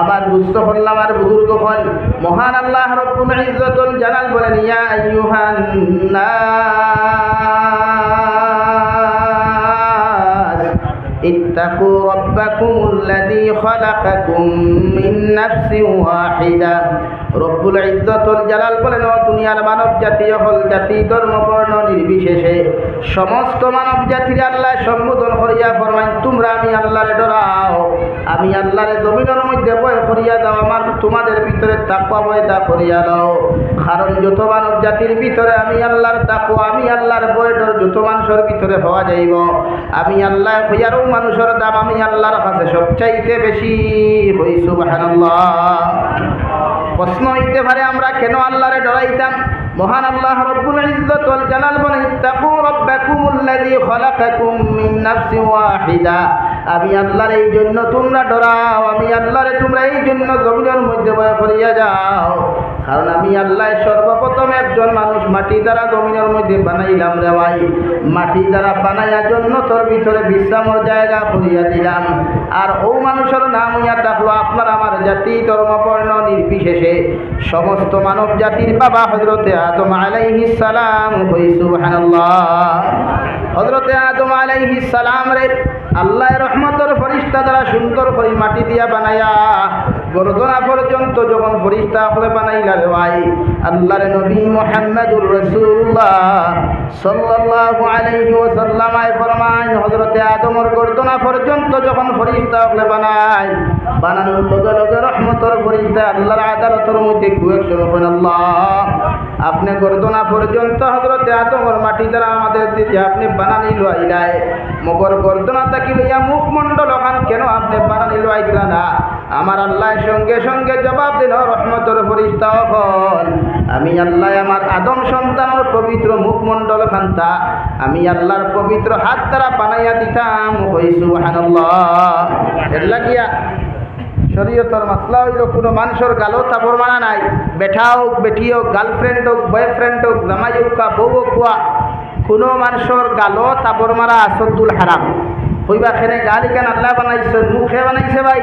আবার বুঝতে হল্লাম আর বুজুর্গ হল মহান আল্লাহ রব্বুল ইজ্জতুল জালাল বলেন, ইয়া আইয়ুহান নাস, ইত্তাকু রাব্বাকুম আল্লাযী জালাল বলেন, ও দুনিয়ার মানব জাতি হল জাতি ধর্ম বর্ণ নির্বিশেষে সমস্ত মানব জাতির আল্লাহ সম্বোধন করিয়া ফরমাইন, তোমরা আমি আল্লাহর ডরাও। আমি আল্লাহর জমিনের মধ্যে বয় করিয়া দাও, আমার তোমাদের ভিতরে তাকওয়া বয়দা করিয়া দাও। কারণ যত মানব জাতির ভিতরে আমি আল্লাহর তাকওয়া, আমি আল্লাহর বয় ডর যত মানুষের ভিতরে হওয়া যাইব, আমি আল্লাহ হইয়ারও মানুষের দাম আমি আল্লাহর কাছে সবচাইতে বেশি হই, সুবহানাল্লাহ। প্রশ্ন হইতে পারে, আমরা কেন আল্লাহরে ডরাইতাম? মহান আল্লাহ রব্বুল ইজ্জত ওয়াল জালাল বলেন, ইত্তাকু রাব্বাকুমুল্লাযী খালাকাকুম মিন নাফসিন ওয়াহিদা। আমি আল্লাহর এই জন্য তোমরা ডরাও, আমি আল্লাহরে তোমরা এই জন্য জমিনের মধ্যে বয় করিয়া যাও। কারণ আমি আল্লাহ সর্বপ্রথম একজন মানুষ, মাটি দ্বারা জমিনের মধ্যে বানাইলাম রে ভাই। মাটি দ্বারা বানাইয়া জন্য তোর ভিতরে বিশ্রামর জায়গা করিয়া দিলাম। আর ও মানুষের নাম হইয়া থাকল আপনার আমার জাতি ধর্ম বর্ণ নির্বিশেষে সমস্ত মানব জাতির বাবা হজরতে আদম আলাইহিস সালাম হই, সুবহানাল্লাহ। হজরতে আদম আলাইহিস সালাম রে আল্লাহ রহমতের ফরিস্তা দ্বারা সুন্দর করে মাটি দিয়া বানায়া, গরদনা পর্যন্ত যখন ফরিস্তা হলে বানাইলা রে ভাই, আল্লাহর নবী মুহাম্মদুর রাসূলুল্লাহ সাল্লাল্লাহু আলাইহি ওয়াসাল্লাম আয় ফরমান হযরতে আদমর গর্দনা পর্যন্ত যখন ফরিস্তা হলে বানাই বানানোর লগে লগে রহমতের ফরিস্তা আল্লাহর আদালতের মধ্যে কুয়েকশন হন আল্লাহ। আপনি গর্দনা পর্যন্ত হযরতে আদমর মাটি দ্বারা আমাদের দিতে আপনি বানানি লইলাই মগর গর্দনা তাকি লইয়া মুখমণ্ডল ওখান কেন আপনি বানানি লইলা না? আমার আল্লাহর সঙ্গে সঙ্গে জবাব দিল, রহমতের ফরিস্তা হল আমি আল্লাহ আমার আদম সন্তানের পবিত্র মুখমণ্ডল খান্তা। আমি আল্লাহর পবিত্র হাত দ্বারা বানাইয়া দিতাম। হইসু হানাল্লাহ এর লাগিয়া শরীয়তর মাসলা হইল, কোনো মানুষের গালো তাপর মানা নাই। বেঠা হোক, বেটি হোক গার্লফ্রেন্ড হোক বয়ফ্রেন্ড হোক, জামাই হোক বউ হোক কুয়া কোনো মানুষের গালো তাপর মারা আসদ্দুল হারাম। হইবা খেনে গালি কেন? আল্লাহ বানাইছে, মুখে বানাইছে ভাই।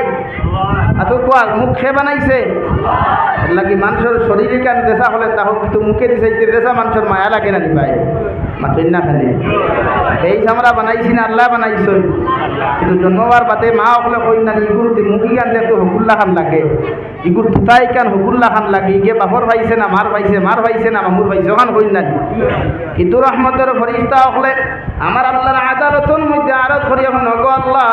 আতো কোয়া, মুখে বানাইছে? লাগি মানুষের শরীরে কেন দেশা হলে তাহলে কিন্তু মুখে দিছে দেশা মানুষের মায়া লাগে না ভাই। মাথুই না খানে এই আমরা বানাইছি না, আল্লাহ বানাইছে। কিন্তু জন্মবার বাদে মা হলে কই না ইগুর মুখি কান দেখতো হকুল্লা খান লাগে। ইগুর পুতাই কান হকুল্লা খান লাগে। ইগে বাপর পাইছে না মার পাইছে মার পাইছে না মামুর পাইছে ওখান কই না। কিন্তু রহমতের ফরিস্তা হলে আমার আল্লাহর আদালতের মধ্যে আরও করি এখন নগ আল্লাহ,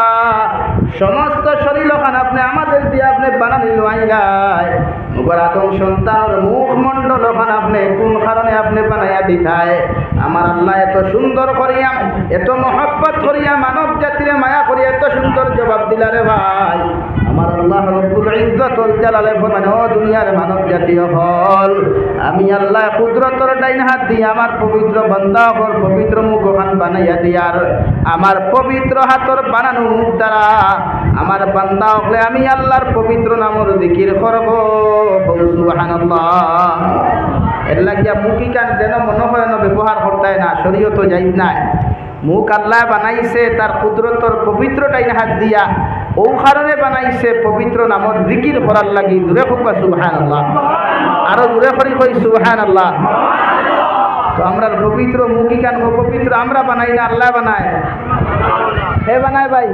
সমস্ত শরীর ওখান আপনি আমাদের দিয়ে আপনি বানানি লাইলাই মগর আদম সন্তানের মুখমণ্ডল ওখানে আপনি কোন কারণে আপনি বানাইয়া দিতায়? আমার আল্লাহ এত সুন্দর করিয়া, এত মহব্বত করিয়া মানব জাতিরে মায়া করিয়া এত সুন্দর জবাব দিলা ভাই। আমার আল্লাহ রব্বুল ইজ্জতুল জালালে ফরমান, ও দুনিয়ার মানব জাতীয় হল আমি আল্লাহ কুদরতর ডাইন হাত দিয়ে আমার পবিত্র বান্দা হল পবিত্র মুখ ওখান বানাইয়া দিয়ার আমার পবিত্র হাতর বানানো মুখ দ্বারা আমার বান্দা হলে আমি আল্লাহর পবিত্র নামর দিকির করব। সুবহানাল্লাহ। এর লাগিয়া মুখি কান যেন মনে হয় না ব্যবহার করতে না, শরীয়ত যাই নাই। মুখ আল্লাহ বানাইছে, তার কুদরতর পবিত্র ডাইন হাত দিয়া কারণে বানাইছে পবিত্র নামর জিকির করার লাগি দূরে হোক বা সুবহান আল্লাহ আরও দূরে করি কই সুবহান আল্লাহ তো আমরা পবিত্র মুখি কান পবিত্র আমরা বানাই না, আল্লাহ বানায় হে বানায় ভাই।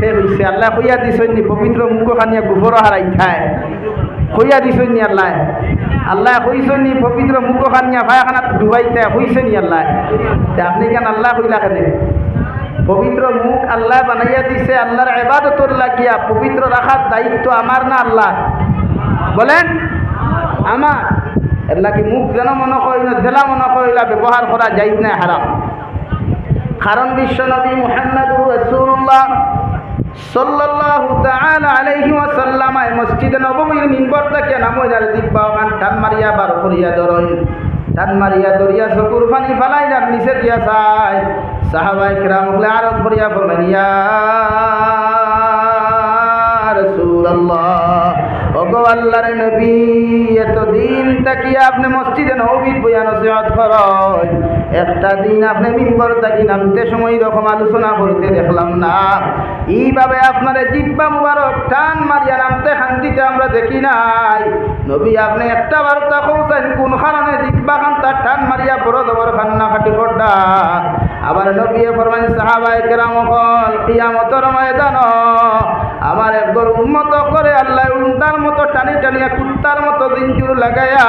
হে হইছে আল্লাহ কইয়া দিছনি পবিত্র মুখ খানিয়া গোবর হারাই খায়। কইয়া দিছনি আল্লাহ। আল্লাহ কইছনি পবিত্র মুখ খানিয়া ভাই খানা ডুবাইতে হইছে নি আল্লাহ। আপনি কেন আল্লাহ কইলা কেন? পবিত্র মুখ আল্লাহ বানাইয়া দিছে, আল্লাহর এবাদতর লাগিয়া পবিত্র রাখার দায়িত্ব আমার না আল্লাহ বলেন? আমার। এর লাগি মুখ যেন মনে কইল জেলা মনে কইলা ব্যবহার করা যাই না, হারাম। কারণ বিশ্ব নবী মুহাম্মদুর রাসূলুল্লাহ সাল্লাল্লাহু মারিয়া দরিয়া চকুর পানি ফালাইনার নিচে দিয়া চাই। সাহাবাই কিরাম হলে আরত করিয়া বললেন ওগো আল্লাহর নবী, এতদিন তাকিয়া আপনি মসজিদে নবীর বইয়া নসিহত করেন, একটা দিন আপনি মিম্বর থাকি নামতে সময় রকম আলোচনা করতে দেখলাম না। এইভাবে আপনার জিব্বা মুবারক টান মারিয়া নামতে নবীতে আমরা দেখি নাই। নবী আপনি একটা বার্তা কৌছেন কোন কারণে দিব্বা খান তার টান মারিয়া বড় দবর খান্না খাটি করডা? আবার নবী ফরমান সাহাবাই কেরাম কিয়ামতর ময়দান আমার একদল উন্মত করে আল্লাহ উন্দার মতো টানি টানিয়া কুত্তার মতো দিনজুর লাগাইয়া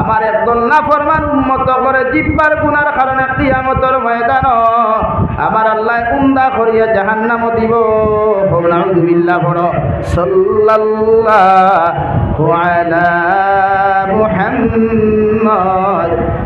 আমার একদল না ফরমান উন্মত করে জিব্বার গুনার কারণে কিয়ামতর ময়দান আমার আল্লাহ উন্দা করিয়া জাহান্নাম দিব। নাউযুবিল্লাহ বড় সাল্লাল্লাহু আলা মুহাম্মদ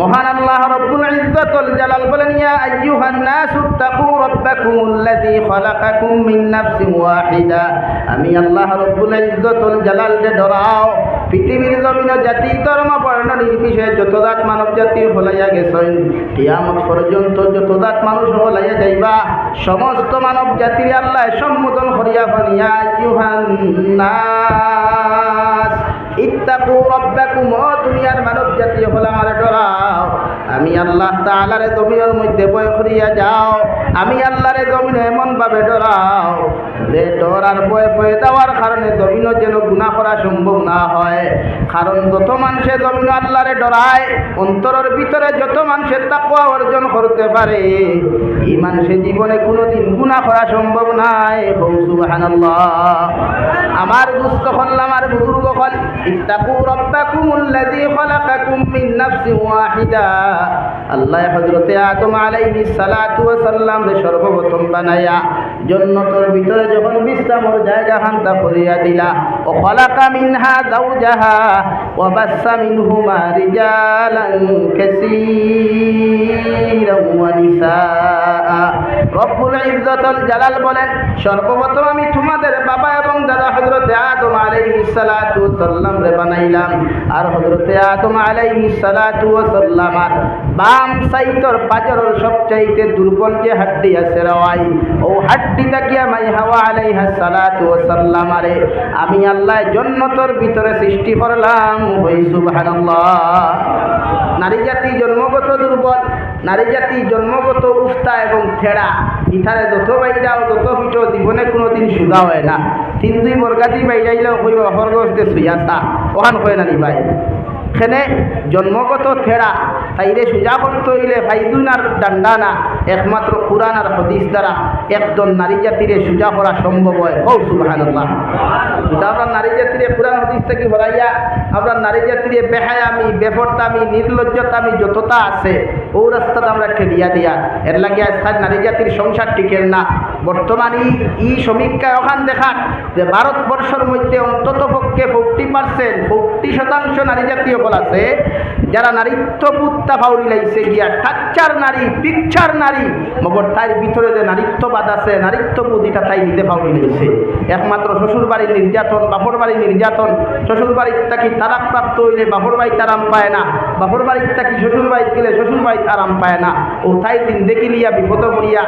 মহান আল্লাহ রব্বুল ইজ্জতুল জালাল বলেন, ইয়া আইয়ুহান নাসু, তাকু রাব্বাকুমুল্লাযী খালাকাকুম মিন নাফসিন ওয়াহিদা। আমি আল্লাহ রব্বুল ইজ্জতুল জালাল যে ডরাও। পৃথিবীর জমিন জাতি, ধর্ম, বর্ণ, নির্বিশেষে যত জাত মানব জাতি হলাইয়া গেছেন, কিয়ামত পর্যন্ত যত জাত মানুষ হলাইয়া যাইবা, সমস্ত মানব জাতির আল্লাহ সম্বোধন করিয়া বলিয়া আইয়ুহান নাস। ইত্তাকু রব্বাকুম দুনিয়ার মানব জাতীয় হল আমার ডরাও আমি আল্লাহ তাআলারে জমিনের মধ্যে বয় করিয়া যাও। আমি আল্লাহরে জমিন এমন ভাবে ডরাও যে ডর আর বয় বয়ে দেওয়ার কারণে জমিনও যেন গুণা করা সম্ভব না হয়। কারণ যত মানুষে জমিন আল্লাহরে ডরায়, অন্তরের ভিতরে যত মানুষের তাকওয়া অর্জন করতে পারে, এই মানুষের জীবনে কোনোদিন গুণা করা সম্ভব নাই। আমার দুস্থ হল আমার বুজুর্গ হল ইত্তাকু রাব্বাকুমুল্লাযী খালাকাকুম মিন নাফসিন ওয়াহিদা। আল্লাহ হযরতে আদম আলাইহিস সালাতু রে সর্বপ্রথম বানায়া জান্নাতের ভিতরে যখন জায়গা হান্তা করিয়া দিলা, ও মিনহা যাওজাহা ওয়া বাসসা মিনহুমা রিজালান ওয়া রব্বুল ইজ্জতুল জালাল বলেন, সর্বপ্রথম আমি তোমাদের বাবা সবচাইতে দুর্বল যে হাড্ডি আছে রাওয়াই ও মাই হাওয়া আমি আল্লাহ জান্নাতের ভিতরে সৃষ্টি করলাম। নারী জাতি জন্মগত দুর্বল, নারী জাতি জন্মগত উফতা এবং থেড়া ইথারে যত বাইরাও যত পিটো জীবনে কোনো দিন সুদা হয় না। তিন দুই বরগাতি বাইরাইলেও কইব অহরগস্তে সুয়াতা ওখান কয় না ভাই সেনে জন্মগত থেড়া তাইরে সুজা করতে হইলে ফাইদুন আর ডান্ডা একমাত্র কোরআন আর হদিস দ্বারা একজন নারী জাতিরে সুজা করা সম্ভব হয়। হৌ সুবহানাল্লাহ। এটা আমরা নারী জাতিরে কোরআন হদিস থেকে হরাইয়া আমরা নারী জাতিরে বেহায়ামি বেফরতামি নির্লজ্জতামি যতটা আছে ও রাস্তাতে আমরা ঠেলিয়া দিয়া এর লাগে আজকাল নারী জাতির সংসার টিকের না। বর্তমানে ই সমীক্ষায় ওখান দেখান যে ভারতবর্ষের মধ্যে অন্তত পক্ষে ফোরটি পার্সেন্ট ফোরটি শতাংশ নারী জাতীয় বল আছে। যারা নারীত্ব পুত্তা ফাউরি লাইছে গিয়া টাচ্চার নারী পিকচার নারী মগর তার ভিতরে যে নারীত্ববাদ আছে নারীত্ববোধ এটা তাই নিতে ফাউরি লাইছে। একমাত্র শ্বশুর বাড়ির নির্যাতন বাপর বাড়ির নির্যাতন শ্বশুর বাড়ির থাকি তারাক প্রাপ্ত হইলে বাপর বাড়িতে আরাম পায় না। বাপর বাড়ির থাকি শ্বশুর বাড়িতে গেলে শ্বশুর বাড়িতে আরাম পায় না। তাই দিন দেখি লিয়া বিপদ করিয়া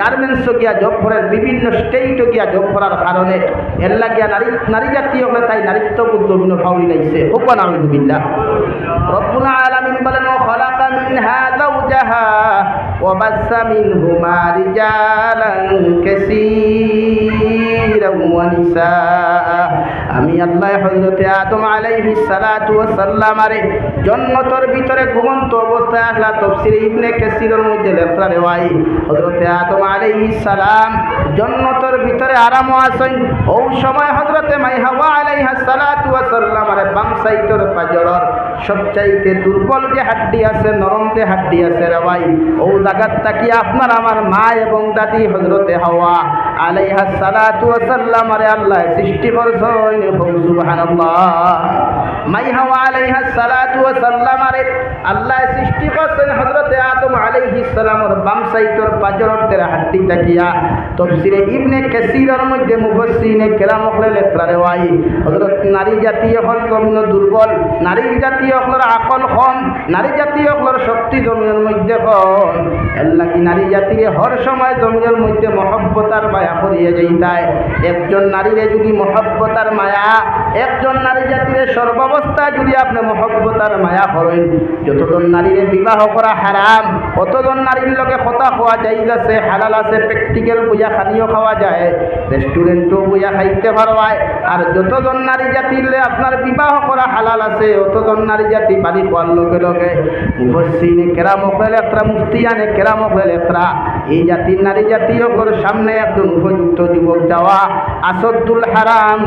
গার্মেন্টসও গিয়া জব করার, বিভিন্ন স্টেটও গিয়া জব করার কারণে এর লাগিয়া নারী নারী জাতীয় তাই নারীত্ববোধ বিভিন্ন ফাউরি লাইছে হোক না আমি বিল্লাহ রব্বুল আলামিন বলেন যাওজাহা, ওয়া বাসসা মিনহুমা রিজালান কাসীরান ওয়া নিসাআ। আমি আল্লাহ হজরতে আদম আলাইহি সালাতু ওয়া সালাম আরে জন্মতর ভিতরে ঘুমন্ত অবস্থায় আসলা তাফসীর ইবনে কাসীরের মধ্যে লেখা রেওয়াই হজরতে আদম আলাইহি সালাম জন্মতর ভিতরে আরাম আছেন ও সময় হজরতে মাই হাওয়া আলাইহিস সালাতু ওয়াস সালাম আরে বাম সাইটর পাজরর সবচাইতে দুর্বল যে হাড্ডি আছে, নরম যে হাড্ডি আছে রে ভাই, ও জায়গার তাকি আপনার, আমার মা এবং দাদি হজরতে হাওয়া আলাইহা সালাতু ওয়াসাল্লাম আরে আল্লাহ সৃষ্টি করছেন সুবহানাল্লাহ। মাই হাওয়া আলাইহা সালাতু ওয়াসাল্লাম আরে আল্লাহ সৃষ্টি করছেন হজরতে সালামর বাম সাইটর পাজরর তেরা হাড্ডি তাকিয়া তফসিরে ইবনে কাসিরের মধ্যে মুফাসসিরিনে কেরাম হলে লেখলা রেওয়াই হযরত নারী জাতীয় হল কমিন দুর্বল, নারী জাতীয় হলর আকল কম, নারী জাতীয় হলর শক্তি জমিনের মধ্যে কম। এর লাগি নারী জাতিরে হর সময় জমিনের মধ্যে মহব্বতার মায়া করিয়ে যাইতায়। একজন নারীরে যদি মহব্বতার মায়া, একজন নারী জাতিরে সর্বাবস্থায় যদি আপনি মহব্বতার মায়া করেন, যতজন নারীরে বিবাহ করা হারাম, অতজন নারীর লগে কথা খাওয়া যাই আছে হালাল আছে প্র্যাকটিক্যাল বুঝা খানিও খাওয়া যায় রেস্টুরেন্টও বুঝা খাইতে পারবায় আর যতজন নারী জাতিলে আপনার বিবাহ করা হালাল আছে, অতজন নারী জাতি বাড়ি খোয়ার লগে লগে মুফসিনে কেরাম হলে একটা মুফতিয়ানে কেরাম হলে একটা এই জাতির নারী জাতীয় করে সামনে একজন উপযুক্ত যুবক যাওয়া আসদ্দুল হারাম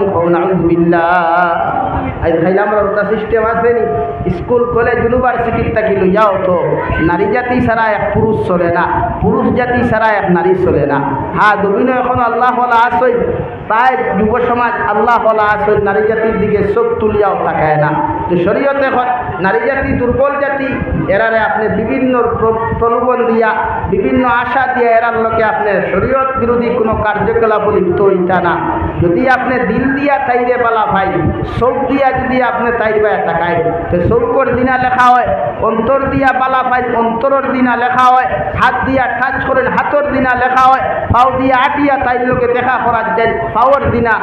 আমরা সিস্টেম আছে স্কুল, কলেজ, ইউনিভার্সিটির থাকি লইয়াও তো। নারী জাতি ছাড়া এক পুরুষ চলে না। পুরুষ জাতি ছাড়া এক নারী চলে না। হ্যাঁ দুবিনও এখন আল্লাহ আসই প্রায় যুব সমাজ আল্লাহ আসই নারী জাতির দিকে চোখ তুলিয়াও তাকায় না। তো শরীয়তে হয় নারী জাতি, দুর্বল জাতি, এরারে আপনি বিভিন্ন প্র- প্রলোভন দিয়া, বিভিন্ন আশা দিয়া এরার লোকে আপনার শরীয়ত বিরোধী কোনো কার্যকলাপ লিপ্ত হইতা না। যদি আপনি দিল দিয়া তাইরে বালা ভাই চোখ দিয়া যদি আপনি তাইরবা তাকায়, তো চৌকর দিনা লেখা হয়, অন্তর দিয়া বালা ভাই অন্তরের দিনা লেখা হয়, হাত দিয়া টাচ করেন, হাতর দিনা লেখা হয়, পাও দিয়া আটিয়া তাইর লোকে দেখা করার যায় পাওয়ার দিনা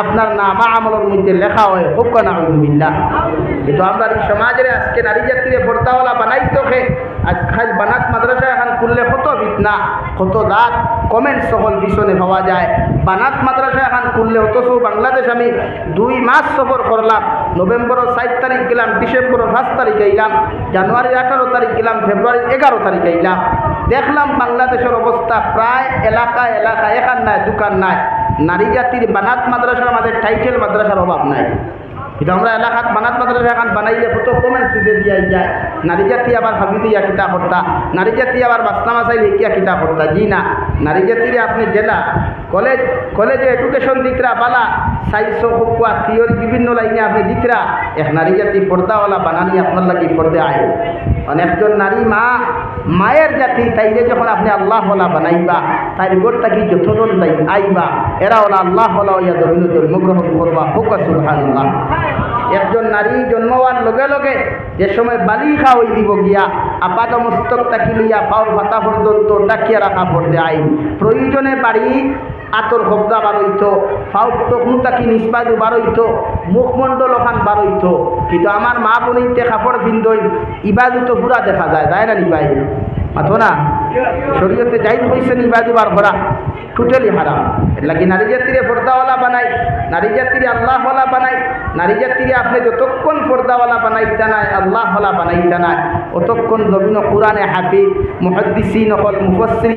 আপনার নাম আমলের মধ্যে লেখা হয় হোক বিল্লাহ। কিন্তু আমরা সমাজের আজকে নারী জাতিরে পর্দাওয়ালা বানাই তোকে আজ খাল বানাত মাদ্রাসা এখন খুললে কত বিতনা কত দাঁত কমেন্ট সকল পিছনে পাওয়া যায়। বানাত মাদ্রাসা এখন খুললে অথচ বাংলাদেশ আমি দুই মাস সফর করলাম, নভেম্বরের ষাট তারিখ গেলাম, ডিসেম্বরের পাঁচ তারিখ গেলাম, জানুয়ারির আঠারো তারিখ গেলাম, ফেব্রুয়ারির এগারো তারিখ গেলাম। দেখলাম বাংলাদেশের অবস্থা প্রায় এলাকা এলাকা এখান নাই, দোকান নাই। নারী জাতির বানাত মাদ্রাসার আমাদের টাইটেল মাদ্রাসার অভাব নাই। কিন্তু আমরা এলাকাত বানাত মাদ্রাসা এখন বানাইলে কত কমেন্ট ফিজে দিয়া যায় নারী জাতি আবার ভাবি দিয়া কিতা করতা? নারী জাতি আবার বাস্তামা মাসাই লিখিয়া কিতা করতা? জি না। নারী জাতিরে আপনি জেলা, কলেজ, কলেজে এডুকেশন দিকরা বালা বিভিন্ন লাইনে আপনি দিকরা এক নারী জাতি পর্দাওয়ালা বানানি আপনার লাগি পর্দে আয়। একজন নারী মা, মায়ের জাতি, তাইরে যখন আপনি আল্লাহ হলা বানাইবা তাই গোরটা কি যতজন তাই আইবা। এরা ওলা আল্লাহ হলা ইয়া ধর্মীয় জন্মগ্রহণ করবা, হোক সুবহানাল্লাহ। একজন নারী জন্মবার লগে লগে যে সময় বালিকা হই দিব গিয়া আপাত মস্তক তাকি লইয়া পাওর ভাতা পর্যন্ত ডাকিয়া রাখা পড়তে আইন। প্রয়োজনে বাড়ি আতর হবদা বারইত ফাউ টকনু তাকি নিষ্পাদু বারইত মুখমণ্ডল ওখান বারইত কিন্তু আমার মা বোনিতে কাপড় পিন্ধই ইবাদু তো পুরা দেখা যায় যায় না নিবাই মাথো না? শরীয়তে যাই হয়েছে নিবাদু বার ভরা টোটালি হারাম লাগি নারী জাতিরে পর্দাওয়ালা বানাই নারী জাতিরে আল্লাহওয়ালা বানাই নারী জাতিরে আপনি যতক্ষণ পর্দাওয়ালা বানাইতে নাই আল্লাহওয়ালা বানাইতে নাই, অতক্ষণ জমিন কোরআনে হাফিজ, মুহাদ্দিসিন অকল মুফসির